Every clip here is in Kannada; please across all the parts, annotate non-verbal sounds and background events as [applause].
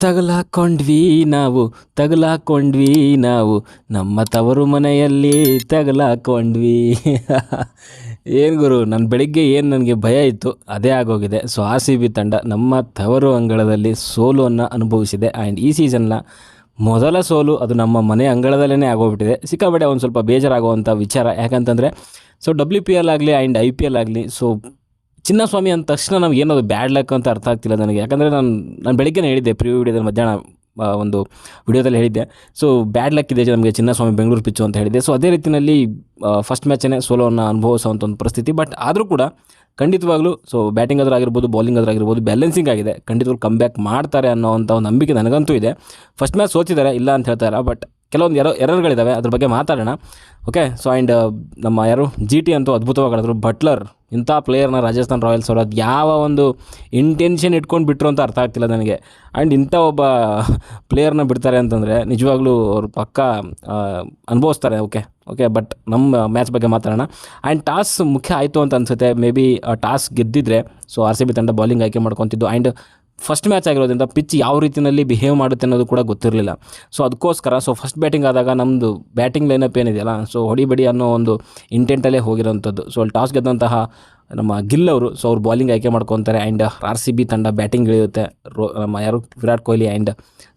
ತಗಲಾಕೊಂಡ್ವಿ ನಾವು ತಗಲಾಕೊಂಡ್ವಿ ನಾವು. ನಮ್ಮ ತವರು ಮನೆಯಲ್ಲಿ ತಗಲಾಕೊಂಡ್ವಿ. [laughs] ಏನು ಗುರು, ನಾನು ಬೆಳಿಗ್ಗೆ ಏನು ನನಗೆ ಭಯ ಇತ್ತು, ಅದೇ ಆಗೋಗಿದೆ. ಸೊ ಆರ್ ಸಿ ಬಿ ತಂಡ ನಮ್ಮ ತವರು ಅಂಗಳದಲ್ಲಿ ಸೋಲನ್ನು ಅನುಭವಿಸಿದೆ. ಆ್ಯಂಡ್ ಈ ಸೀಸನ್ನ ಮೊದಲ ಸೋಲು ಅದು ನಮ್ಮ ಮನೆ ಅಂಗಳದಲ್ಲೇ ಆಗೋಗ್ಬಿಟ್ಟಿದೆ. ಸಿಕ್ಕಾಪಟ್ಟೆ ಒಂದು ಸ್ವಲ್ಪ ಬೇಜಾರಾಗುವಂಥ ವಿಚಾರ. ಯಾಕಂತಂದರೆ, ಸೊ ಡಬ್ಲ್ಯೂ ಪಿ ಎಲ್ ಆಗಲಿ, ಆ್ಯಂಡ್ ಐ ಪಿ ಎಲ್ ಆಗಲಿ, ಸೊ ಚಿನ್ನಸ್ವಾಮಿ ಅಂದ ತಕ್ಷಣ ನಮ್ಗೆ ಏನದು ಬ್ಯಾಡ್ ಲಕ್ ಅಂತ ಅರ್ಥ ಆಗ್ತಿಲ್ಲ ನನಗೆ. ಯಾಕಂದರೆ ನಾನು ನಾನು ಬೆಳಿಗ್ಗೆ ಹೇಳಿದ್ದೆ ಪ್ರಿವ್ಯೂ ವಿಡಿಯೋದಲ್ಲಿ ಮಧ್ಯಾಹ್ನ ಒಂದು ವಿಡಿಯೋದಲ್ಲಿ ಹೇಳಿದ್ದೆ. ಸೊ ಬ್ಯಾಡ್ ಲಕ್ ಇದೆ ನಮಗೆ ಚಿನ್ನಸ್ವಾಮಿ ಬೆಂಗಳೂರು ಪಿಚ್ಚು ಅಂತ ಹೇಳಿದ್ದೆ. ಸೊ ಅದೇ ರೀತಿಯಲ್ಲಿ ಫಸ್ಟ್ ಮ್ಯಾಚೇ ಸೋಲೋವನ್ನು ಅನುಭವಿಸುವಂಥ ಒಂದು ಪರಿಸ್ಥಿತಿ. ಬಟ್ ಆದರೂ ಕೂಡ ಖಂಡಿತವಾಗ್ಲೂ ಸೊ ಬ್ಯಾಟಿಂಗ್ ಆದ್ರೂ ಆಗಿರ್ಬೋದು ಬೌಲಿಂಗ್ ಆದ್ರೂ ಆಗಿರ್ಬೋದು ಬ್ಯಾಲೆನ್ಸಿಂಗ್ ಆಗಿದೆ. ಖಂಡಿತವಾಗ್ಲೂ ಕಮ್ ಬ್ಯಾಕ್ ಮಾಡ್ತಾರೆ ಅನ್ನೋವಂಥ ಒಂದು ನಂಬಿಕೆ ನನಗಂತೂ ಇದೆ. ಫಸ್ಟ್ ಮ್ಯಾಚ್ ಸೋತಿದ್ದಾರೆ ಇಲ್ಲ ಅಂತ ಹೇಳ್ತಾರೆ ಬಟ್ ಕೆಲವೊಂದು ಎರ ಎರರ್ಗಳಿದ್ದಾವೆ ಅದ್ರ ಬಗ್ಗೆ ಮಾತಾಡೋಣ. ಓಕೆ ಸೊ ಆ್ಯಂಡ್ ನಮ್ಮ ಯಾರು ಜಿ ಟಿ ಅಂತೂ ಅದ್ಭುತವಾಗಿ ಆಡಿದ್ರು. ಬಟ್ಲರ್ ಇಂಥ ಪ್ಲೇಯರ್ನ ರಾಜಸ್ಥಾನ್ ರಾಯಲ್ಸ್ ಅವರು, ಅದು ಯಾವ ಒಂದು ಇಂಟೆನ್ಷನ್ ಇಟ್ಕೊಂಡು ಬಿಟ್ಟರು ಅಂತ ಅರ್ಥ ಆಗ್ತಿಲ್ಲ ನನಗೆ. ಆ್ಯಂಡ್ ಇಂಥ ಒಬ್ಬ ಪ್ಲೇಯರ್ನ ಬಿಡ್ತಾರೆ ಅಂತಂದರೆ, ನಿಜವಾಗ್ಲೂ ಅವ್ರು ಪಕ್ಕ ಅನುಭವಿಸ್ತಾರೆ ಓಕೆ ಓಕೆ ಬಟ್ ನಮ್ಮ ಮ್ಯಾಚ್ ಬಗ್ಗೆ ಮಾತಾಡೋಣ. ಆ್ಯಂಡ್ ಟಾಸ್ ಮುಖ್ಯ ಆಯಿತು ಅಂತ ಅನ್ಸುತ್ತೆ. ಮೇ ಬಿ ಟಾಸ್ ಗೆದ್ದಿದ್ರೆ ಸೊ ಆರ್ ಸಿ ಬಿ ತಂಡ ಬೌಲಿಂಗ್ ಆಯ್ಕೆ ಮಾಡ್ಕೊತಿದ್ದು. ಆ್ಯಂಡ್ ಫಸ್ಟ್ ಮ್ಯಾಚ್ ಆಗಿರೋದ್ರಿಂದ ಪಿಚ್ ಯಾವ ರೀತಿಯಲ್ಲಿ ಬಿಹೇವ್ ಮಾಡುತ್ತೆ ಅನ್ನೋದು ಕೂಡ ಗೊತ್ತಿರಲಿಲ್ಲ. ಸೊ ಅದಕ್ಕೋಸ್ಕರ ಸೊ ಫಸ್ಟ್ ಬ್ಯಾಟಿಂಗ್ ಆದಾಗ ನಮ್ಮದು ಬ್ಯಾಟಿಂಗ್ ಲೈನಪ್ ಏನಿದೆಯಲ್ಲ ಸೊ ಹೊಡಿಬಡಿ ಅನ್ನೋ ಒಂದು ಇಂಟೆಂಟಲ್ಲೇ ಹೋಗಿರೋಂಥದ್ದು. ಸೊ ಅಲ್ಲಿ ಟಾಸ್ ಗೆದ್ದಂತಹ ನಮ್ಮ ಗಿಲ್ ಅವರು ಸೊ ಅವ್ರು ಬಾಲಿಂಗ್ ಆಯ್ಕೆ ಮಾಡ್ಕೊತಾರೆ ಆ್ಯಂಡ್ ಆರ್ ಸಿ ಬಿ ತಂಡ ಬ್ಯಾಟಿಂಗ್ ಇಳಿಯುತ್ತೆ ರೋ, ನಮ್ಮ ಯಾರು, ವಿರಾಟ್ ಕೊಹ್ಲಿ ಆ್ಯಂಡ್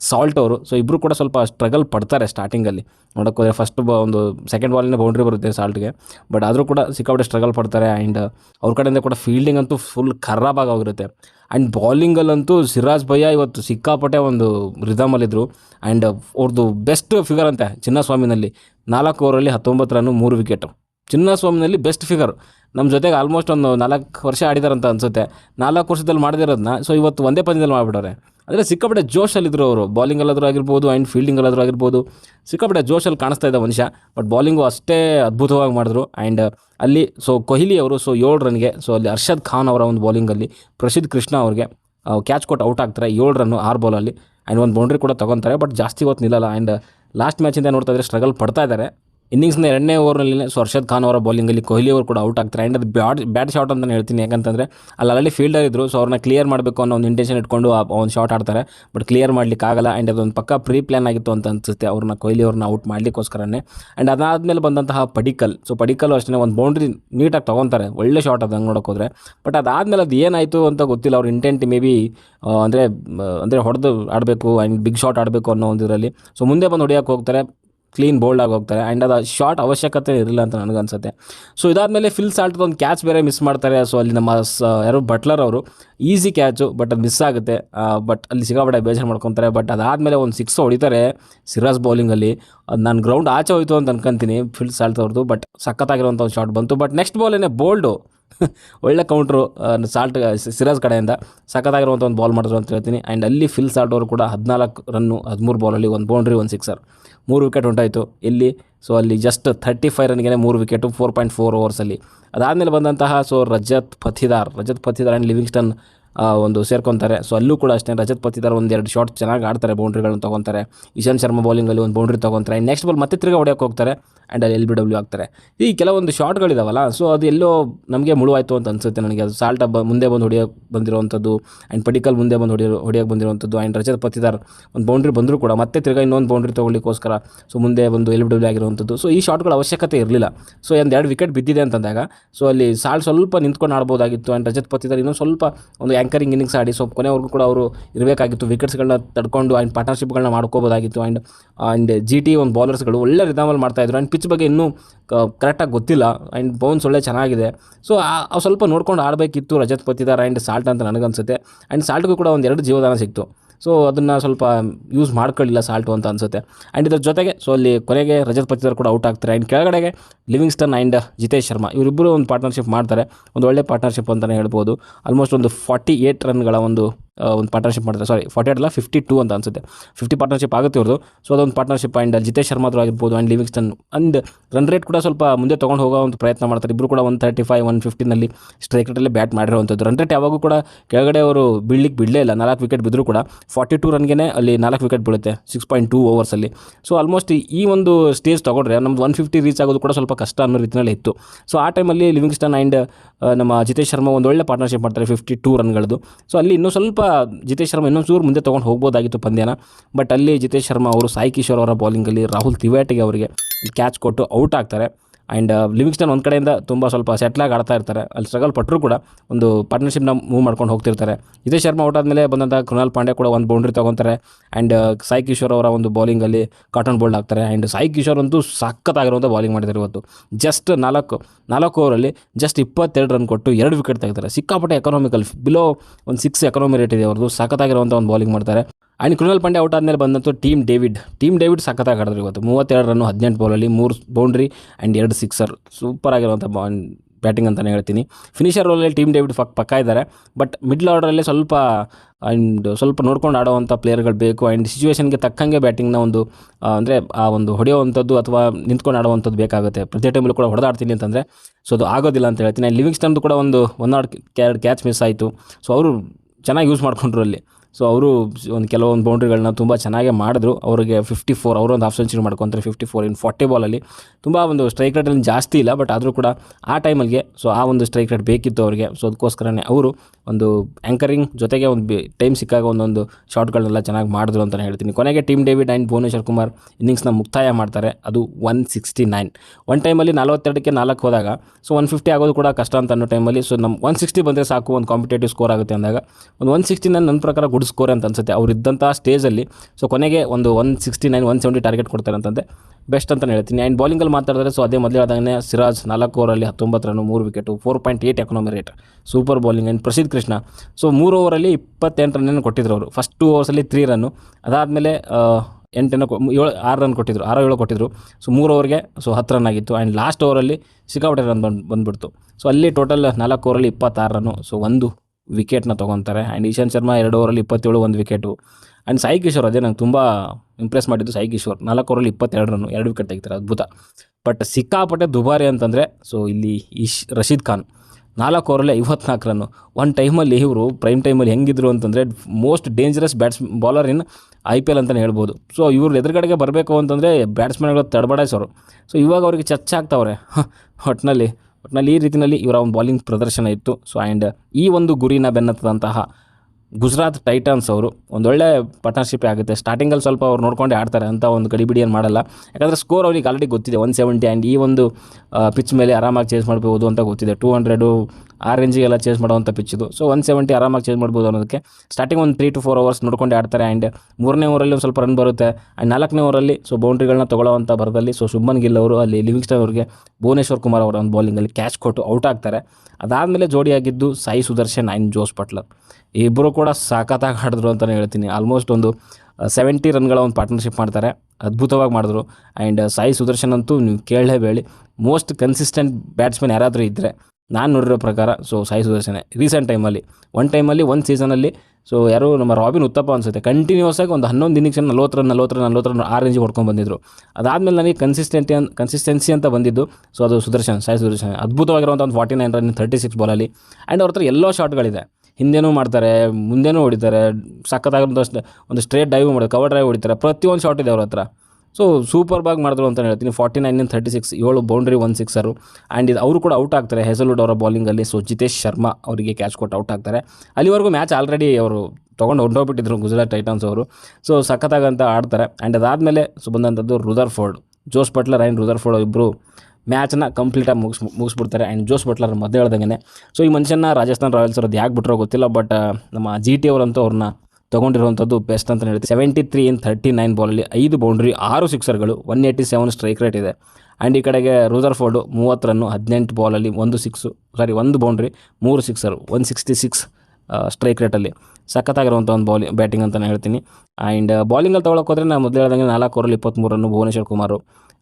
ಸಾಲ್ಟ್ ಅವರು ಸೊ ಇಬ್ಬರು ಕೂಡ ಸ್ವಲ್ಪ ಸ್ಟ್ರಗಲ್ ಪಡ್ತಾರೆ ಸ್ಟಾರ್ಟಿಂಗಲ್ಲಿ ನೋಡೋಕೆ ಹೋದರೆ ಫಸ್ಟ್ ಬ ಒಂದು ಸೆಕೆಂಡ್ ಬಾಲಿನ ಬೌಂಡ್ರಿ ಬರುತ್ತೆ ಸಾಲ್ಟ್ಗೆ ಬಟ್ ಆದರೂ ಕೂಡ ಸಿಕ್ಕಾಪಟ್ಟೆ ಸ್ಟ್ರಗಲ್ ಪಡ್ತಾರೆ ಆ್ಯಂಡ್ ಅವ್ರ ಕಡೆಯಿಂದ ಕೂಡ ಫೀಲ್ಡಿಂಗ್ ಅಂತೂ ಫುಲ್ ಖರಾಬ್ ಆಗೋಗಿರುತ್ತೆ. ಆ್ಯಂಡ್ ಬಾಲಿಂಗಲ್ಲಂತೂ ಸಿರಾಜ್ ಭಯ್ಯ ಇವತ್ತು ಸಿಕ್ಕಾಪಟ್ಟೆ ಒಂದು ರಿದಮಲ್ಲಿದ್ದರು ಆ್ಯಂಡ್ ಅವ್ರದ್ದು ಬೆಸ್ಟ್ ಫಿಗರ್ ಅಂತೆ, ಚಿನ್ನಸ್ವಾಮಿನಲ್ಲಿ ನಾಲ್ಕು ಓವರಲ್ಲಿ ಹತ್ತೊಂಬತ್ತು ರನ್ನು ಮೂರು ವಿಕೆಟು ಚಿನ್ನಸ್ವಾಮಿನಲ್ಲಿ ಬೆಸ್ಟ್ ಫಿಗರ್ ನಮ್ಮ ಜೊತೆಗೆ ಆಲ್ಮೋಸ್ಟ್ ಒಂದು ನಾಲ್ಕು ವರ್ಷ ಆಡಿದಾರಂತ ಅನಿಸುತ್ತೆ. ನಾಲ್ಕು ವರ್ಷದಲ್ಲಿ ಮಾಡಿದಿರೋದನ್ನ ಸೊ ಇವತ್ತು ಒಂದೇ ಪಂದ್ಯದಲ್ಲಿ ಮಾಡಿಬಿಟ್ಟವ್ರೆ. ಅಂದರೆ ಸಿಕ್ಕಾಪಟ್ಟೆ ಜೋಶಲ್ಲಿದ್ದರು ಅವರು. ಬಾಲಿಂಗಲ್ಲಾದರೂ ಆಗಿರ್ಬೋದು ಆ್ಯಂಡ್ ಫೀಲ್ಡಿಂಗಲ್ಲಾದರೂ ಆಗಿರ್ಬೋದು. ಸಿಕ್ಕಾಪಟ್ಟೆ ಜೋಶಲ್ಲಿ ಕಾಣಿಸ್ತಾ ಇದ್ದ ಮನುಷ್ಯ ಬಟ್ ಬಾಲಿಂಗು ಅಷ್ಟೇ ಅದ್ಭುತವಾಗಿ ಮಾಡಿದ್ರು. ಆ್ಯಂಡ್ ಅಲ್ಲಿ ಸೊ ಕೊಹ್ಲಿ ಅವರು ಸೊ ಏಳು ರನ್ಗೆ ಸೊ ಅಲ್ಲಿ ಅರ್ಷದ್ ಖಾನ್ ಅವರ ಒಂದು ಬೌಲಿಂಗಲ್ಲಿ ಪ್ರಸಿದ್ಧ ಕೃಷ್ಣ ಅವ್ರಿಗೆ ಕ್ಯಾಚ್ ಕೊಟ್ಟು ಔಟ್ ಆಗ್ತಾರೆ, ಏಳು ರನ್ನು ಆರು ಬಾಲಲ್ಲಿ ಆ್ಯಂಡ್ ಒಂದು ಬೌಂಡ್ರಿ ಕೂಡ ತೊಗೊತಾರೆ ಬಟ್ ಜಾಸ್ತಿ ಹೊತ್ತು ನಿಲ್ಲಲ್ಲ. ಆ್ಯಂಡ್ ಲಾಸ್ಟ್ ಮ್ಯಾಚಿಂದ ನೋಡ್ತಾ ಇದ್ರೆ ಸ್ಟ್ರಗಲ್ ಪಡ್ತಾ ಇದ್ದಾರೆ. ಇನ್ನಿಂಗ್ಸ್ನ ಎರಡನೇ ಓವರ್ನಲ್ಲಿ ಸೊ ಖಾನ್ ಅವರ ಬೌಲಿಂಗಲ್ಲಿ ಕೊಹ್ಲಿ ಅವರು ಕೂಡ ಔಟ್ ಆಗ್ತಾರೆ. ಆ್ಯಂಡ್ ಅದು ಬ್ಯಾಟ್ ಬ್ಯಾಟ್ ಶಾಟ್ ಅಂತಲೇ ಹೇಳ್ತೀನಿ. ಯಾಕಂತಂದರೆ ಅಲ್ಲಿ ಆಲ್ರೆಡಿ ಫೀಲ್ಡರ್ ಇದ್ದರು ಸೊ ಅವ್ರನ್ನ ಕ್ಲಿಯರ್ ಮಾಡಬೇಕು ಅನ್ನೋ ಒಂದು ಇಂಟೆನ್ಷನ್ ಇಟ್ಕೊಂಡು ಒಂದು ಶಾಟ್ ಆಡ್ತಾರೆ. ಬಟ್ ಕ್ಲಿಯರ್ ಮಾಡ್ಲಿಕ್ಕೆ ಆಗಲ್ಲ. ಆ್ಯಂಡ್ ಅದೊಂದು ಪಕ್ಕ ಪ್ರೀ ಪ್ಲ್ಯಾನ್ ಆಗಿತ್ತು ಅಂತ ಅನಿಸುತ್ತೆ ಅವ್ರನ್ನ ಕೊಹ್ಲಿ ಅವ್ರನ್ನ ಔಟ್ ಮಾಡಲಿಕ್ಕೋಸ್ಕರನೇ. ಆ್ಯಂಡ್ ಅದಾದಮೇಲೆ ಬಂದಂತಹ ಪಡಿಕಲ್ ಸೊ ಪಡಿಕಲ್ ಅಷ್ಟೇ ಒಂದು ಬೌಂಡ್ರಿ ನೀಟಾಗಿ ತೊಗೊತಾರೆ. ಒಳ್ಳೆ ಶಾಟ್ ಅದು, ಹಂಗೆ ನೋಡೋಕೆ ಬಟ್ ಅದಾದಮೇಲೆ ಅದು ಏನಾಯಿತು ಅಂತ ಗೊತ್ತಿಲ್ಲ. ಅವ್ರ ಇಂಟೆಂಟ್ ಮೇ ಬಿ ಅಂದರೆ ಅಂದರೆ ಹೊಡೆದು ಆಡಬೇಕು ಆ್ಯಂಡ್ ಬಿಗ್ ಶಾಟ್ ಆಡಬೇಕು ಅನ್ನೋ ಒಂದು ಇದರಲ್ಲಿ. ಸೊ ಮುಂದೆ ಬಂದು ಹೊಡಿಯೋಕೆ ಹೋಗ್ತಾರೆ. ಕ್ಲೀನ್ ಬೋಲ್ಡ್ ಆಗಿ ಹೋಗ್ತಾರೆ. ಆ್ಯಂಡ್ ಅದು ಶಾರ್ಟ್ ಅವಶ್ಯಕತೆ ಇರಲಿಲ್ಲ ಅಂತ ನನಗನ್ಸುತ್ತೆ ಸೊ ಇದಾದಮೇಲೆ ಫಿಲ್ ಸಾಲ್ಟ್ ಒಂದು ಕ್ಯಾಚ್ ಬೇರೆ ಮಿಸ್ ಮಾಡ್ತಾರೆ. ಸೊ ಅಲ್ಲಿ ನಮ್ಮ, ಸ, ಯಾರು ಬಟ್ಲರ್ ಅವರು. ಈಸಿ ಕ್ಯಾಚು ಬಟ್ ಅದು ಮಿಸ್ ಆಗುತ್ತೆ. ಬಟ್ ಅಲ್ಲಿ ಸಿಗಾಬಡೆ ಬೇಜಾರು ಮಾಡ್ಕೊತಾರೆ. ಬಟ್ ಅದಾದಮೇಲೆ ಒಂದು ಸಿಕ್ಸ್ ಹೊಡಿತಾರೆ ಸಿರಾಸ್ ಬೌಲಿಂಗಲ್ಲಿ ಅದು ನಾನು ಗ್ರೌಂಡ್ ಆಚೆ ಹೋಯಿತು ಅಂತ ಅನ್ಕೊಂತೀನಿ ಫಿಲ್ ಸಾಲ್ಟ್ ಅವ್ರದ್ದು ಬಟ್ ಸಖತ್ತಾಗಿರುವಂಥ ಒಂದು ಶಾಟ್ ಬಂತು. ಬಟ್ ನೆಕ್ಸ್ಟ್ ಬಾಲೇನೆ ಬೋಲ್ಡು [laughs] ಒಳ್ಳೆ ಕೌಂಟ್ರು ಸಾಲ್ಟ್ ಸಿರಾಜ್ ಕಡೆಯಿಂದ ಸಖತ್ತಾಗಿರುವಂಥ ಒಂದು ಬಾಲ್ ಮಾಡಿದ್ರು ಅಂತ ಹೇಳ್ತೀನಿ. ಆ್ಯಂಡ್ ಅಲ್ಲಿ ಫಿಲ್ ಸಾಲ್ಟ್ ಅವರು ಕೂಡ ಹದಿನಾಲ್ಕು ರನ್ನು ಹದಿಮೂರು ಬಾಲಲ್ಲಿ ಒಂದು ಬೌಂಡ್ರಿ ಒಂದು ಸಿಕ್ಸರ್ ಮೂರು ವಿಕೆಟ್ ಉಂಟಾಯಿತು ಇಲ್ಲಿ. ಸೊ ಅಲ್ಲಿ ಜಸ್ಟ್ ಥರ್ಟಿ ಫೈವ್ ರನ್ಗೆ ಮೂರು ವಿಕೆಟು ಫೋರ್ ಪಾಯಿಂಟ್ ಫೋರ್ ಓವರ್ಸಲ್ಲಿ ಅದಾದಮೇಲೆ ಬಂದಂತಹ so Rajat Patidar Rajat Patidar and Livingstone ಒಂದು ಸೇರ್ಕೊತಾರೆ. ಸೊ ಅಲ್ಲೂ ಕೂಡ ಅಷ್ಟೇ ರಜತ್ ಪತಿದಾರ್ ಒಂದೆರಡು ಶಾರ್ಟ್ ಚೆನ್ನಾಗಿ ಆಡ್ತಾರೆ ಬೌಂಡ್ರಿಗಳನ್ನು ತೊಗೊತಾರೆ. ಇಶಾಂತ್ ಶರ್ಮಾ ಬೌಲಿಂಗಲ್ಲಿ ಒಂದು ಬೌಂಡ್ರಿ ತೊಗೊತಾರೆ. ನೆಕ್ಸ್ಟ್ ಬಾಲ್ ಮತ್ತೆ ತಿರ್ಗಿ ಹೊಡೆಯೋಕೆ ಹೋಗ್ತಾರೆ ಆ್ಯಂಡ್ ಅಲ್ಲಿ ಎಲ್ ಬಿ ಡಬ್ಲ್ಯೂ ಆಗ್ತಾರೆ ಈ ಕೆಲವೊಂದು ಶಾಟ್ಗಳಿದಾವಲ್ಲ ಸೊ ಅದು ಎಲ್ಲೋ ನಮಗೆ ಮುಳುವಾಯಿತು ಅಂತ ಅನಿಸುತ್ತೆ ನನಗೆ. ಅದು ಸಾಲ್ಟ್ ಬ ಮುಂದೆ ಬಂದು ಹೊಡಿಯೋಕೆ ಬಂದಿರುವಂಥದ್ದು ಆ್ಯಂಡ್ ಪಡಿಕಲ್ ಮುಂದೆ ಬಂದು ಹೊಡಿಯೋ, ಹೊಡಿಯೋಕೆ ಬಂದಿರುವಂಥದ್ದು ಆ್ಯಂಡ್ ರಜತ್ ಪತ್ತಿದಾರ್ ಒಂದು ಬೌಂಡ್ರಿ ಬಂದರೂ ಕೂಡ ಮತ್ತೆ ತಿರ್ಗಿ ಇನ್ನೊಂದು ಬೌಂಡ್ರಿ ತೊಗೊಳ್ಳಿಕ್ಕೋಸ್ಕರ ಸೊ ಮುಂದೆ ಬಂದು ಎಲ್ ಬಿ ಡಬ್ಲ್ಯೂ ಆಗಿರುವಂಥದ್ದು ಸೊ ಈ ಶಾರ್ಟ್ಗಳ ಅವಶ್ಯಕತೆ ಇರಲಿಲ್ಲ. ಸೊ ಒಂದು ಎರಡು ವಿಕೆಟ್ ಬಿದ್ದಿದೆ ಅಂತಂದಾಗ ಸೊ ಅಲ್ಲಿ ಸಾಲ್ಟ್ ಸ್ವಲ್ಪ ನಿಂತ್ಕೊಂಡು ಆಡ್ಬೋದಾಗಿತ್ತು ಆ್ಯಂಡ್ ರಜತ್ ಪತ್ತಿದಾರ್ ಇನ್ನೊಂದು ಸ್ವಲ್ಪ ಒಂದು ಆ್ಯಂಕರಿಂಗ್ ಇನ್ನಿಂಗ್ಸ್ ಆಡಿ ಸೊ ಕೊನೆವರೆಗೂ ಕೂಡ ಅವರು ಇರಬೇಕಾಗಿತ್ತು. ವಿಕೆಟ್ಸ್ಗಳನ್ನ ತಡ್ಕೊಂಡು ಆ್ಯಂಡ್ ಪಾರ್ಟ್ನರ್ಶಿಪ್ಗಳನ್ನ ಮಾಡ್ಕೋಬೋದಾಗಿತ್ತು. ಆ್ಯಂಡ್ ಆ್ಯಂಡ್ ಜಿ ಟಿ ಒಂದು ಬೌಲರ್ಸ್ಗಳು ಒಳ್ಳೆ ರಿದಮಲ್ಲಿ ಮಾಡ್ತಾಯಿದ್ರು ಆ್ಯಂಡ್ ಪಿಚ್ ಬಗ್ಗೆ ಇನ್ನೂ ಕರೆಕ್ಟಾಗಿ ಗೊತ್ತಿಲ್ಲ. ಆ್ಯಂಡ್ ಬೌನ್ಸ್ ಒಳ್ಳೆ ಚೆನ್ನಾಗಿದೆ. ಸೊ ಸ್ವಲ್ಪ ನೋಡ್ಕೊಂಡು ಆಡಬೇಕಿತ್ತು ರಜತ್ ಪತಿದಾರ್ ಆ್ಯಂಡ್ ಸಾಲ್ಟ್ ಅಂತ ನನಗನ್ಸುತ್ತೆ. ಆ್ಯಂಡ್ ಸಾಲ್ಟ್ಗೂ ಕೂಡ ಒಂದು ಎರಡು ಜೀವದಾನ ಸಿಕ್ತು. ಸೊ ಅದನ್ನು ಸ್ವಲ್ಪ ಯೂಸ್ ಮಾಡ್ಕೊಳ್ಳಿಲ್ಲ ಸಾಲ್ಟು ಅಂತ ಅನಿಸುತ್ತೆ. ಆ್ಯಂಡ್ ಇದ್ರ ಜೊತೆಗೆ ಸೊ ಅಲ್ಲಿ ಕೊನೆಗೆ ರಜತ್ ಪತಿದಾರ್ ಕೂಡ ಔಟ್ ಆಗ್ತಾರೆ. ಆ್ಯಂಡ್ ಕೆಳಗಡೆಗೆ ಲಿವಿಂಗ್ಸ್ಟನ್ ಆ್ಯಂಡ್ ಜಿತೇಶ್ ಶರ್ಮಾ ಇವರಿಬ್ಬರು ಒಂದು ಪಾರ್ಟ್ನರ್ಶಿಪ್ ಮಾಡ್ತಾರೆ. ಒಂದು ಒಳ್ಳೆ ಪಾರ್ಟ್ನರ್ಶಿಪ್ ಅಂತಲೇ ಹೇಳ್ಬೋದು. ಆಲ್ಮೋಸ್ಟ್ ಒಂದು ಫಾರ್ಟಿ ಏಯ್ಟ್ ರನ್ಗಳ ಒಂದು ಒಂದು ಪಾರ್ಟ್ನರ್ಶಿಪ್ ಮಾಡ್ತಾರೆ ಸಾರಿ ಫಾರ್ಟಿ ಏಟ್ ಅಲ್ಲ ಫಿಫ್ಟಿ ಟೂ ಅಂತ ಅನ್ಸುತ್ತೆ. ಫಿಫ್ಟಿ ಪಾರ್ಟ್ನರ್ಶಿಪ್ ಆಗುತ್ತೆ ಇವ್ರದ್ದು ಸೊ ಅದೊಂದು ಪಾರ್ಟ್ನರ್ಶಿಪ್ ಆ್ಯಂಡ್ ಜಿತೇಶ್ ಶರ್ಮಾದ್ರು ಆಗಿರ್ಬೋದು and Livingstone and run rate ಕೂಡ ಸ್ವಲ್ಪ ಮುಂದೆ ತೊಗೊಂಡು ಹೋಗೋ ಒಂದು ಪ್ರಯತ್ನ ಮಾಡ್ತಾರೆ. ಇಬ್ಬರು ಕೂಡ ಒನ್ ತರ್ಟಿ ಫೈವ್ ಒನ್ ಫಿಫ್ಟಿನಲ್ಲಿ ಸ್ಟ್ರೈಕ್ ಬ್ಯಾಟ್ ಮಾಡಿರುವಂಥದ್ದು. ರನ್ ರೇಟ್ ಯಾವಾಗೂ ಕೂಡ ಕೆಳಗಡೆ ಅವರು ಬೀಳ್ಲಿಕ್ಕೆ ಬಿಡಲೇ ಇಲ್ಲ. ನಾಲ್ಕು ವಿಕೆಟ್ ಬಿದ್ದರೂ ಕೂಡ ಫಾರ್ಟಿ ಟೂ ರನ್ಗೆ ಅಲ್ಲಿ ನಾಲ್ಕು ವಿಕೆಟ್ ಬೀಳುತ್ತೆ ಸಿಕ್ಸ್ ಪಾಯಿಂಟ್ ಟೂ ಓವರ್ಸಲ್ಲಿ ಸೊ ಆಲ್ಮೋಸ್ಟ್ ಈ ಒಂದು ಸ್ಟೇಜ್ ತೊಗೊಂಡ್ರೆ ನಮ್ದು ಒನ್ ಫಿಫ್ಟಿ ರೀಚ್ ಆಗೋದು ಕೂಡ ಸ್ವಲ್ಪ ಕಷ್ಟ ಅನ್ನೋ ರೀತಿಯಲ್ಲಿ ಇತ್ತು. ಸೊ ಆ ಟೈಮಲ್ಲಿ ಲಿವಿಂಗ್ಸ್ಟನ್ ಆ್ಯಂಡ್ ನಮ್ಮ ಜಿತೇಶ್ ಶರ್ಮಾ ಒಂದು ಒಳ್ಳೆ ಪಾರ್ಟ್ನರ್ಶಿಪ್ ಮಾಡ್ತಾರೆ ಫಿಫ್ಟಿ ಟೂ ರನ್ಗಳದ್ದು ಸೊ ಅಲ್ಲಿ ಇನ್ನೂ ಸ್ವಲ್ಪ ಜಿತೇಶ್ ಶರ್ಮಾ ಇನ್ನೊಂದು ಚೂರು ಮುಂದೆ ತೊಗೊಂಡು ಹೋಗ್ಬೋದಾಗಿತ್ತು ಪಂದ್ಯನ. ಬಟ್ ಅಲ್ಲಿ ಜಿತೇಶ್ ಶರ್ಮಾ ಅವರು ಸಾಯಿ ಕಿಶೋರ್ ಅವರ ಬೌಲಿಂಗಲ್ಲಿ ರಾಹುಲ್ ತಿವೇಟಿಗೆ ಅವರಿಗೆ ಕ್ಯಾಚ್ ಕೊಟ್ಟು ಔಟ್ ಆಗ್ತಾರೆ. ಆ್ಯಂಡ್ ಲಿವಿಂಗ್ಸ್ಟನ್ ಒಂದು ಕಡೆಯಿಂದ ತುಂಬ ಸ್ವಲ್ಪ ಸೆಟ್ಲಾಗಿ ಆಡ್ತಾ ಇರ್ತಾರೆ. ಅಲ್ಲಿ ಸ್ಟ್ರಗಲ್ ಪಟ್ಟರು ಕೂಡ ಒಂದು ಪಾರ್ಟ್ನರ್ಶಿಪ್ನ ಮೂವ್ ಮಾಡ್ಕೊಂಡು ಹೋಗ್ತಿರ್ತಾರೆ. ಇದೇ ಶರ್ಮಾ ಔಟ್ ಆದಮೇಲೆ ಬಂದಂಥ ಕೃಣಾಲ್ ಪಾಂಡೆ ಕೂಡ ಒಂದು ಬೌಂಡ್ರಿ ತೊಗೊತಾರೆ. ಆ್ಯಂಡ್ ಸಾಯಿ ಕಿಶೋರ್ ಅವರ ಒಂದು ಬೌಲಿಂಗಲ್ಲಿ ಕಾಟನ್ ಬೋಲ್ಡ್ ಆಗ್ತಾರೆ. ಆ್ಯಂಡ್ ಸಾಯಿ ಕಿಶೋರ್ ಅಂತೂ ಸಖತ್ತಾಗಿರುವಂಥ ಬೌಲಿಂಗ್ ಮಾಡಿದ್ದಾರೆ ಇವತ್ತು. ಜಸ್ಟ್ ನಾಲ್ಕು ನಾಲ್ಕು ಓವರಲ್ಲಿ ಜಸ್ಟ್ ಇಪ್ಪತ್ತೆರಡು ರನ್ ಕೊಟ್ಟು ಎರಡು ವಿಕೆಟ್ ತೆಗಿತಾರೆ ಸಿಕ್ಕಾಪಟ್ಟೆ ಎಕನಾಮಿಕಲ್ ಬಿಲೋ ಒಂದು ಸಿಕ್ಸ್ ಎಕನಾಮಿ ರೇಟ್ ಇದೆ ಅವ್ರದ್ದು. ಸಖತ್ತಾಗಿರುವಂಥ ಒಂದು ಬೌಲಿಂಗ್ ಮಾಡ್ತಾರೆ. ಆ್ಯಂಡ್ ಕೃಣಾಲ್ ಪಾಂಡೆ ಔಟ್ ಆದಮೇಲೆ ಬಂದಂಥ ಟೀಮ್ ಡೇವಿಡ್. ಟೀಮ್ ಡೇವಿಡ್ ಸಖತ್ತಾಗಿ ಆಡಿದ್ರು ಇವತ್ತು. ಮೂವತ್ತೆರಡು ರನ್ನು ಹದಿನೆಂಟು ಬಾಲಲ್ಲಿ ಮೂರು ಬೌಂಡ್ರಿ ಆ್ಯಂಡ್ ಎರಡು ಸಿಕ್ಸರ್ ಸೂಪರ್ ಆಗಿರುವಂಥ ಬ್ಯಾಟಿಂಗ್ ಅಂತಲೇ ಹೇಳ್ತೀನಿ. ಫಿನಿಷರ್ ರೋಲಲ್ಲಿ ಟೀಮ್ ಡೇವಿಡ್ ಫಕ್ ಪಕ್ಕ ಇದ್ದಾರೆ ಬಟ್ ಮಿಡ್ಲ್ ಆರ್ಡರಲ್ಲೇ ಸ್ವಲ್ಪ ಆ್ಯಂಡ್ ಸ್ವಲ್ಪ ನೋಡ್ಕೊಂಡು ಆಡೋವಂಥ ಪ್ಲೇಯರ್ಗಳು ಬೇಕು. ಆ್ಯಂಡ್ ಸಿಚುವೇಷನ್ಗೆ ತಕ್ಕಂಗೆ ಬ್ಯಾಟಿಂಗ್ನ ಒಂದು ಅಂದರೆ ಆ ಒಂದು ಹೊಡೆಯುವಂಥದ್ದು ಅಥವಾ ನಿಂತ್ಕೊಂಡು ಆಡುವಂಥದ್ದು ಬೇಕಾಗುತ್ತೆ. ಪ್ರತಿ ಟೈಮಲ್ಲೂ ಕೂಡ ಹೊಡೆದಾಡ್ತೀನಿ ಅಂತಂದರೆ. ಸೊ ಅದು ಆಗೋದಿಲ್ಲ ಅಂತ ಹೇಳ್ತೀನಿ. ಲಿವಿಂಗ್ಸ್ಟನ್ದು ಕೂಡ ಒಂದು ಒನ್ ಎರಡು ಕ್ಯಾಚ್ ಮಿಸ್ ಆಯಿತು. ಸೊ ಅವರು ಚೆನ್ನಾಗಿ ಯೂಸ್ ಮಾಡ್ಕೊಂಡ್ರು ಅಲ್ಲಿ. ಸೊ ಅವರು ಒಂದು ಕೆಲವೊಂದು ಬೌಂಡ್ರಿಗಳನ್ನ ತುಂಬ ಚೆನ್ನಾಗೇ ಮಾಡಿದ್ರು. ಅವರಿಗೆ ಫಿಫ್ಟಿ ಫೋರ್ ಅವರು ಒಂದು ಹಾಫ್ ಸೆಂಚುರಿ ಮಾಡ್ಕೊತಾರೆ ಫಿಫ್ಟಿ ಫೋರ್ ಇನ್ ಫಾರ್ಟಿ ಬಾಲಲ್ಲಿ ತುಂಬ ಒಂದು ಸ್ಟ್ರೈಕ್ ರೇಟಲ್ಲಿ ಜಾಸ್ತಿ ಇಲ್ಲ ಬಟ್ ಆದರೂ ಕೂಡ ಆ ಟೈಮಲ್ಲಿಗೆ ಸೊ ಆ ಒಂದು ಸ್ಟ್ರೈಕ್ ರೇಟ್ ಬೇಕಿತ್ತು ಅವರಿಗೆ. ಸೊ ಅದಕ್ಕೋಸ್ಕರನೇ ಅವರು ಒಂದು ಆ್ಯಂಕರಿಂಗ್ ಜೊತೆಗೆ ಒಂದು ಬಿ ಟೈಮ್ ಸಿಕ್ಕಾಗ ಒಂದೊಂದು ಶಾಟ್ಗಳನ್ನೆಲ್ಲ ಚೆನ್ನಾಗಿ ಮಾಡಿದ್ರು ಅಂತಲೇ ಹೇಳ್ತೀನಿ. ಕೊನೆಗೆ Tim David and Bhuvneshwar Kumar ಇನ್ನಿಂಗ್ಸ್ನ ಮುಕ್ತಾಯ ಮಾಡ್ತಾರೆ. ಅದು ಒನ್ ಸಿಕ್ಸ್ಟಿ ನೈನ್ ಒನ್ ಟೈಮಲ್ಲಿ ನಲವತ್ತೆರಡಕ್ಕೆ ನಾಲ್ಕು ಹೋದಾಗ ಸೊ ಒನ್ ಫಿಫ್ಟಿ ಆಗೋದು ಕೂಡ ಕಷ್ಟ ಅಂತ ಅನ್ನೋ ಟೈಮಲ್ಲಿ ಸೊ ನಮ್ಮ ಒನ್ ಸಿಕ್ಸ್ಟಿ ಬಂದರೆ ಸಾಕು, ಒಂದು ಕಾಂಪಿಟೇಟಿವ್ ಸ್ಕೋರ್ ಆಗುತ್ತೆ ಅಂದಾಗ. ಒಂದು ಒನ್ ಸಿಕ್ಸ್ಟಿ ನೈನ್ ನನ್ನ ಪ್ರಕಾರ ಗುಡ್ ಸ್ಕೋರ್ ಅಂತ ಅನ್ಸುತ್ತೆ. ಅವ್ರು ಇದ್ದಂಥ ಸ್ಟೇಜಲ್ಲಿ ಸೊ ಕೊನೆಗೆ ಒಂದು one sixty nine one seventy target ಕೊಡ್ತಾರೆ ಅಂತಂದೆ ಬೆಸ್ಟ್ ಅಂತಲೇ ಹೇಳ್ತೀನಿ. ಆ್ಯಂಡ್ ಬೌಲಿಂಗಲ್ಲಿ ಮಾತಾಡಿದ್ರೆ ಸೊ ಅದೇ ಮೊದಲೇ ಆದಾಗನೇ ಸಿರಾಜ್ ನಾಲ್ಕು ಓವರಲ್ಲಿ ಹತ್ತೊಂಬತ್ತು ರನ್ನು ಮೂರು wicket four point eight economy rate super bowling and Prasidh Krishna so ಮೂರು ಓವರಲ್ಲಿ ಇಪ್ಪತ್ತೆಂಟು ರನ್ನನ್ನು ಕೊಟ್ಟಿದ್ರು ಅವರು. ಫಸ್ಟ್ ಟು ಓವರ್ಸಲ್ಲಿ ತ್ರೀ ರನ್ನು ಅದಾದಮೇಲೆ ಎಂಟನ್ನು ಏಳು, ಆರು ರನ್ ಕೊಟ್ಟಿದ್ರು, ಆರು ಏಳು ಕೊಟ್ಟಿದ್ರು. ಸೊ ಮೂರು ಓವರ್ಗೆ ಸೊ ಹತ್ತು ರನ್ ಆಗಿತ್ತು. ಆ್ಯಂಡ್ ಲಾಸ್ಟ್ ಓವರಲ್ಲಿ ಸಿಕ್ಕಾಪಟ್ಟೆ ರನ್ ಬಂದು, ಬಂದುಬಿಡ್ತು. ಸೊ ಅಲ್ಲಿ ಟೋಟಲ್ ನಾಲ್ಕು ಓವರಲ್ಲಿ ಇಪ್ಪತ್ತಾರು ರನ್ನು ಸೊ ಒಂದು ವಿಕೆಟ್ನ ತೊಗೊತಾರೆ. ಆ್ಯಂಡ್ ಇಶಾಂತ್ ಶರ್ಮಾ ಎರಡು ಓವರಲ್ಲಿ ಇಪ್ಪತ್ತೇಳು ಒಂದು ವಿಕೆಟು ಆ್ಯಂಡ್ ಸಾಯಿ ಕಿಶೋರ್ ಅದೇ ನಂಗೆ ತುಂಬ ಇಂಪ್ರೆಸ್ ಮಾಡಿದ್ದು ಸಾಯಿ ಕಿಶೋರ್. ನಾಲ್ಕು ಓವರಲ್ಲಿ ಇಪ್ಪತ್ತೆರಡು ರನ್ನು ಎರಡು ವಿಕೆಟ್ ತೆಗಿತಾರೆ, ಅದ್ಭುತ. ಬಟ್ ಸಿಕ್ಕಾಪಟ್ಟೆ ದುಬಾರಿ ಅಂತಂದರೆ ಸೊ ಇಲ್ಲಿ ಇಶ್ ರಶೀದ್ ಖಾನ್. ನಾಲ್ಕು ಓವರಲ್ಲಿ ಐವತ್ನಾಲ್ಕು ರನ್ನು ಒಂದು ಟೈಮಲ್ಲಿ ಇವರು ಪ್ರೈಮ್ ಟೈಮಲ್ಲಿ ಹೆಂಗಿದ್ರು ಅಂತಂದರೆ most dangerous bats bowler in I P L ಅಂತಲೇ ಹೇಳ್ಬೋದು. ಸೊ ಇವ್ರು ಎದುರುಗಡೆಗೆ ಬರಬೇಕು ಅಂತಂದರೆ ಬ್ಯಾಟ್ಸ್ಮನ್ಗಳು ತಡಬಡಾಯಿಸೋರು. ಸೊ ಇವಾಗ ಅವ್ರಿಗೆ ಚರ್ಚೆ ಆಗ್ತಾವ್ರೆ ಒಟ್ಟಿನಲ್ಲಿ ಒಟ್ಟಿನಲ್ಲಿ ಈ ರೀತಿಯಲ್ಲಿ ಇವರ ಒಂದು ಬಾಲಿಂಗ್ ಪ್ರದರ್ಶನ ಇತ್ತು. ಸೊ ಆ್ಯಂಡ್ ಈ ಒಂದು ಗುರಿನ ಬೆನ್ನತ್ತದಂತಹ ಗುಜರಾತ್ ಟೈಟನ್ಸ್ ಅವರು ಒಂದೊಳ್ಳೆ ಪಾರ್ಟ್ನರ್ಶಿಪ್ ಆಗುತ್ತೆ. ಸ್ಟಾರ್ಟಿಂಗಲ್ಲಿ ಸ್ವಲ್ಪ ಅವ್ರು ನೋಡ್ಕೊಂಡೆ ಆಡ್ತಾರೆ ಅಂತ ಒಂದು ಗಡಿಬಿಡಿ ಏನು ಮಾಡಲ್ಲ. ಯಾಕಂದರೆ ಸ್ಕೋರ್ ಅವ್ರಿಗೆ ಆಲ್ರೆಡಿ ಗೊತ್ತಿದೆ ಒನ್ ಸೆವೆಂಟಿ ಆ್ಯಂಡ್ ಈ ಒಂದು ಪಿಚ್ ಮೇಲೆ ಆರಾಮಾಗಿ ಚೇಂಜ್ ಮಾಡ್ಬೋದು ಅಂತ ಗೊತ್ತಿದೆ. ಟೂ ಹಂಡ್ರೆಡು ಆ ರೇಂಜಿಗೆಲ್ಲ ಚೇಂಜ್ ಮಾಡುವಂಥ ಪಿಚ್ ಇದು. ಸೊ ಒನ್ ಸೆವೆಂಟಿ ಆರಾಮಾಗಿ ಚೇಂಜ್ ಮಾಡ್ಬೋದು ಅನ್ನೋದಕ್ಕೆ ಸ್ಟಾರ್ಟಿಂಗ್ ಒಂದು ತ್ರೀ ಟು ಫೋರ್ ಅವರ್ಸ್ ನೋಡ್ಕೊಂಡು ಆಡ್ತಾರೆ ಆ್ಯಂಡ್ ಮೂರನೇ ಓವರಲ್ಲಿ ಒಂದು ಸ್ವಲ್ಪ ರನ್ ಬರುತ್ತೆ. ಆ್ಯಂಡ್ ನಾಲ್ಕನೇ ಓವರಲ್ಲಿ ಸೊ ಬೌಂಡ್ರಿಗಳನ್ನ ತೊಗೊಳ್ಳೋವಂಥ ಬರದಲ್ಲಿ ಸೊ ಶುಭ್ಮನ್ ಗಿಲ್ ಅವರು ಅಲ್ಲಿ ಲಿವಿಂಗ್ಸ್ಟನ್ ಅವರಿಗೆ, ಭುವನೇಶ್ವರ್ ಕುಮಾರ್ ಅವರ ಒಂದು ಬೌಲಿಂಗಲ್ಲಿ ಕ್ಯಾಚ್ ಕೊಟ್ಟು ಔಟ್ ಆಗ್ತಾರೆ. ಅದಾದಮೇಲೆ ಜೋಡಿಯಾಗಿದ್ದು Sai Sudarshan and Jos Buttler. ಇಬ್ಬರು ಸಖತ್ತಾಗಿ ಆಡಿದ್ರು ಅಂತಲೇ ಹೇಳ್ತೀನಿ. ಆಲ್ಮೋಸ್ಟ್ ಒಂದು ಸೆವೆಂಟಿ ರನ್ಗಳ ಒಂದು ಪಾರ್ಟ್ನರ್ಶಿಪ್ ಮಾಡ್ತಾರೆ. ಅದ್ಭುತವಾಗಿ ಮಾಡಿದ್ರು. ಆ್ಯಂಡ್ ಸಾಯಿ ಸುದರ್ಶನ್ ಅಂತೂ ನೀವು ಕೇಳಲೇಬೇಡಿ. ಮೋಸ್ಟ್ ಕನ್ಸಿಸ್ಟೆಂಟ್ ಬ್ಯಾಟ್ಸ್ಮನ್ ಯಾರಾದರೂ ಇದ್ದರೆ ನಾನು ನೋಡಿರೋ ಪ್ರಕಾರ ಸೊ ಸಾಯಿ ಸುದರ್ಶನೇ ರೀಸೆಂಟ್ ಟೈಮಲ್ಲಿ ಒನ್ ಟೈಮಲ್ಲಿ ಒಂದು ಸೀಸನಲ್ಲಿ ಸೊ ಯಾರು ನಮ್ಮ ರಾಬಿನ್ ಉತ್ತಪ್ಪ ಅನಿಸುತ್ತೆ. ಕಂಟಿನ್ಯೂಸ್ ಆಗಿ ಒಂದು ಹನ್ನೊಂದು ದಿನಕ್ಕೆ ನಲ್ವತ್ತು ರನ್ ನಲ್ವತ್ತು ರನ್ ನಲ್ವತ್ತು ರನ್ ಆ ರೇಂಜಿಗೆ ಹೊಡ್ಕೊಂಡು ಬಂದಿದ್ರು. ಅದಾದಮೇಲೆ ನನಗೆ ಕನ್ಸಿಸ್ಟೆಂಟಿ ಅಂತ ಕನ್ಸಿಸ್ಟೆನ್ಸಿ ಅಂತ ಬಂದಿದ್ದು ಸೊ ಅದು ಸುದರ್ಶನ್, ಸಾಯಿ ಸುದರ್ಶನ್. ಅದ್ಭುತವಾಗಿರುವಂಥ ಒಂದು forty nine run thirty six ಬಾಲಲ್ಲಿ and ಅವ್ರ ಹತ್ರ ಎಲ್ಲೋ ಶಾಟ್ಗಳಿದೆ ಹಿಂದೆನೂ ಮಾಡ್ತಾರೆ, ಮುಂದೆನೂ ಹೊಡಿತಾರೆ ಸಖತ್ತಾಗಿರೋದಷ್ಟು ಒಂದು ಸ್ಟ್ರೇಟ್ ಡೈವ್ ಮಾಡೋದು ಕವರ್ ಡ್ರೈವ್ ಹೊಡಿತಾರೆ, ಪ್ರತಿಯೊಂದು ಶಾಟ್ ಇದೆ ಅವ್ರ ಹತ್ರ. ಸೊ ಸೂಪರ್ ಬಾಗ್ ಮಾಡಿದ್ರು ಅಂತ ಹೇಳ್ತೀನಿ ಫಾರ್ಟಿ ನೈನ್ ತರ್ಟಿ ಸಿಕ್ಸ್ ಏಳು ಬೌಂಡ್ರಿ ಒನ್ ಸಿಕ್ಸರು ಆ್ಯಂಡ್ ಇದು ಅವರು ಕೂಡ ಔಟ್ ಆಗ್ತಾರೆ ಹೆಸಲ್ವುಡ್ ಅವರ ಬೌಲಿಂಗಲ್ಲಿ ಸೊ ಜಿತೇಶ್ ಶರ್ಮಾ ಅವರಿಗೆ ಕ್ಯಾಚ್ ಕೊಟ್ಟು ಔಟ್ ಆಗ್ತಾರೆ. ಅಲ್ಲಿವರೆಗೂ ಮ್ಯಾಚ್ ಆಲ್ರೆಡಿ ಅವರು ತೊಗೊಂಡು ಹೊಂಟೋಗ್ಬಿಟ್ಟಿದ್ರು ಗುಜರಾತ್ ಟೈಟನ್ಸ್ ಅವರು. ಸೊ ಸಖತ್ತಾಗಂತ ಆಡ್ತಾರೆ. ಆ್ಯಂಡ್ ಅದಾದಮೇಲೆ so ಬಂದಂಥದ್ದು Rutherford Jos Buttler and Rutherford ಇಬ್ಬರು ಮ್ಯಾಚ್ನ ಕಂಪ್ಲೀಟಾಗಿ ಮುಗಿಸ್, ಮುಗಿಸ್ಬಿಡ್ತಾರೆ ಆ್ಯಂಡ್ ಜೋಸ್ ಬಟ್ಲರ್ ಮೊದಲು ಹೇಳ್ದಂಗೆ ಸೊ ಈ ಮನುಷ್ಯನ ರಾಜಸ್ಥಾನ್ ರಾಯಲ್ಸ್ ಅವ್ರದ್ದು ಯಾಕೆ ಬಿಟ್ಟರೋ ಗೊತ್ತಿಲ್ಲ ಬಟ್ ನಮ್ಮ ಜಿ ಟಿ ಅವರಂತೂ ಅವ್ರನ್ನ ತೊಗೊಂಡಿರುವಂಥದ್ದು ಬೆಸ್ಟ್ ಅಂತ ಹೇಳ್ತೀವಿ. Seventy three in thirty nine ಬಾಲಲ್ಲಿ ಐದು ಬೌಂಡ್ರಿ ಆರು ಸಿಕ್ಸರ್ಗಳು one eighty seven strike rate ಇದೆ. ಆ್ಯಂಡ್ ಈ ಕಡೆಗೆ ರೂಸರ್ ಫೋರ್ಡು ಮೂವತ್ತು ರನ್ನು ಹದಿನೆಂಟು ಬಾಲಲ್ಲಿ ಒಂದು ಸಿಕ್ಸು ಸಾರಿ ಒಂದು ಬೌಂಡ್ರಿ ಮೂರು sixers one sixty six strike ರೇಟಲ್ಲಿ ಸಖತ್ತಾಗಿರುವಂಥ ಒಂದು ಬಾಲಿ ಬ್ಯಾಟಿಂಗ್ ಅಂತಲೇ ಹೇಳ್ತೀನಿ. ಆ್ಯಂಡ್ ಬಾಲಿಂಗಲ್ಲಿ ತೊಗೊಳಕ್ಕೆ ಹೋದರೆ ನಾನು ಮೊದಲು ಹೇಳ್ದಂಗೆ ನಾಲ್ಕು ಓವರಲ್ಲಿ ಇಪ್ಪತ್ತ್ಮೂರು ರನ್ನು ಭುವನೇಶ್ವರ್ ಕುಮಾರು.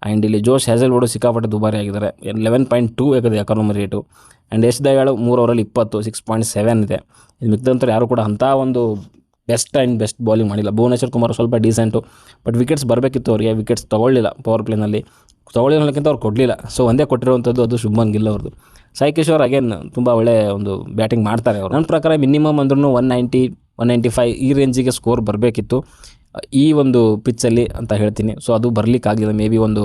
ಆ್ಯಂಡ್ ಇಲ್ಲಿ ಜೋಶ್ ಹೆಸಲ್ವುಡ್ ಸಿಕ್ಕಾಪಟ್ಟೆ ದುಬಾರಿ ಆಗಿದ್ದಾರೆ. ಲೆವೆನ್ ಪಾಯಿಂಟ್ ಟೂ ಆಗಿದೆ economy rate and Yash Dayal ಮೂರು ಓವರಲ್ಲಿ ಇಪ್ಪತ್ತು ಸಿಕ್ಸ್ ಪಾಯಿಂಟ್ ಸೆವೆನ್ ಇದೆ. ಇದು ಯಾರು ಕೂಡ ಅಂಥ ಒಂದು ಬೆಸ್ಟ್ ಆ್ಯಂಡ್ ಬೆಸ್ಟ್ ಬೌಲಿಂಗ್ ಮಾಡಿಲ್ಲ. ಭುವನೇಶ್ವರ್ ಕುಮಾರ್ ಸ್ವಲ್ಪ ಡೀಸೆಂಟು ಬಟ್ ವಿಕೆಟ್ಸ್ ಬರಬೇಕಿತ್ತು ಅವರಿಗೆ. ವಿಕೆಟ್ಸ್ ತೊಗೊಳ್ಳಿಲ್ಲ ಪವರ್ ಪ್ಲೇನಲ್ಲಿ ತೊಗೊಳ್ಳಿರೋಕ್ಕಿಂತ ಅವ್ರು ಕೊಡಲಿಲ್ಲ. ಸೊ ಒಂದೇ ಕೊಟ್ಟಿರುವಂಥದ್ದು ಅದು ಶುಭ್ಮನ್ ಗಿಲ್ ಅವ್ರದ್ದು ಸಾಯಿ ಕಿಶೋರ್ ಅಗೇನ್ ತುಂಬ ಒಳ್ಳೆ ಒಂದು ಬ್ಯಾಟಿಂಗ್ ಮಾಡ್ತಾರೆ ಅವರು. ನನ್ನ ಪ್ರಕಾರ ಮಿನಿಮಮ್ ಅಂದ್ರೂ one ninety one ninety five ಈ ರೇಂಜಿಗೆ ಸ್ಕೋರ್ ಬರಬೇಕಿತ್ತು. ಈ ಒಂದು ಪಿಚ್ಚಲ್ಲಿ ಅಂತ ಹೇಳ್ತೀನಿ. ಸೊ ಅದು ಬರಲಿಕ್ಕಾಗಲಿಲ್ಲ ಮೇ ಬಿ ಒಂದು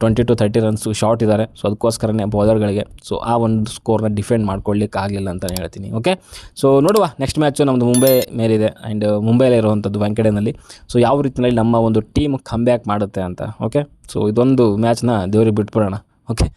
twenty to thirty runs short ಇದ್ದಾರೆ ಸೊ ಅದಕ್ಕೋಸ್ಕರನೇ ಬೌಲರ್ಗಳಿಗೆ ಸೊ ಆ ಒಂದು ಸ್ಕೋರ್ನ ಡಿಫೆಂಡ್ ಮಾಡ್ಕೊಳ್ಳಿಕ್ಕೆ ಆಗಲಿಲ್ಲ ಅಂತಲೇ ಹೇಳ್ತೀನಿ. ಓಕೆ ಸೊ ನೋಡುವ. ನೆಕ್ಸ್ಟ್ ಮ್ಯಾಚು ನಮ್ಮದು ಮುಂಬೈ ಮೇಲಿದೆ. ಆ್ಯಂಡ್ ಮುಂಬೈಲೇ ಇರುವಂಥದ್ದು ವೆಂಕಟೇನಲ್ಲಿ ಸೊ ಯಾವ ರೀತಿಯಲ್ಲಿ ನಮ್ಮ ಒಂದು ಟೀಮ್ ಕಮ್ಬ್ಯಾಕ್ ಮಾಡುತ್ತೆ ಅಂತ. ಓಕೆ ಸೊ ಇದೊಂದು ಮ್ಯಾಚ್ನ ದೇವ್ರಿಗೆ ಬಿಟ್ಬಿಡೋಣ. ಓಕೆ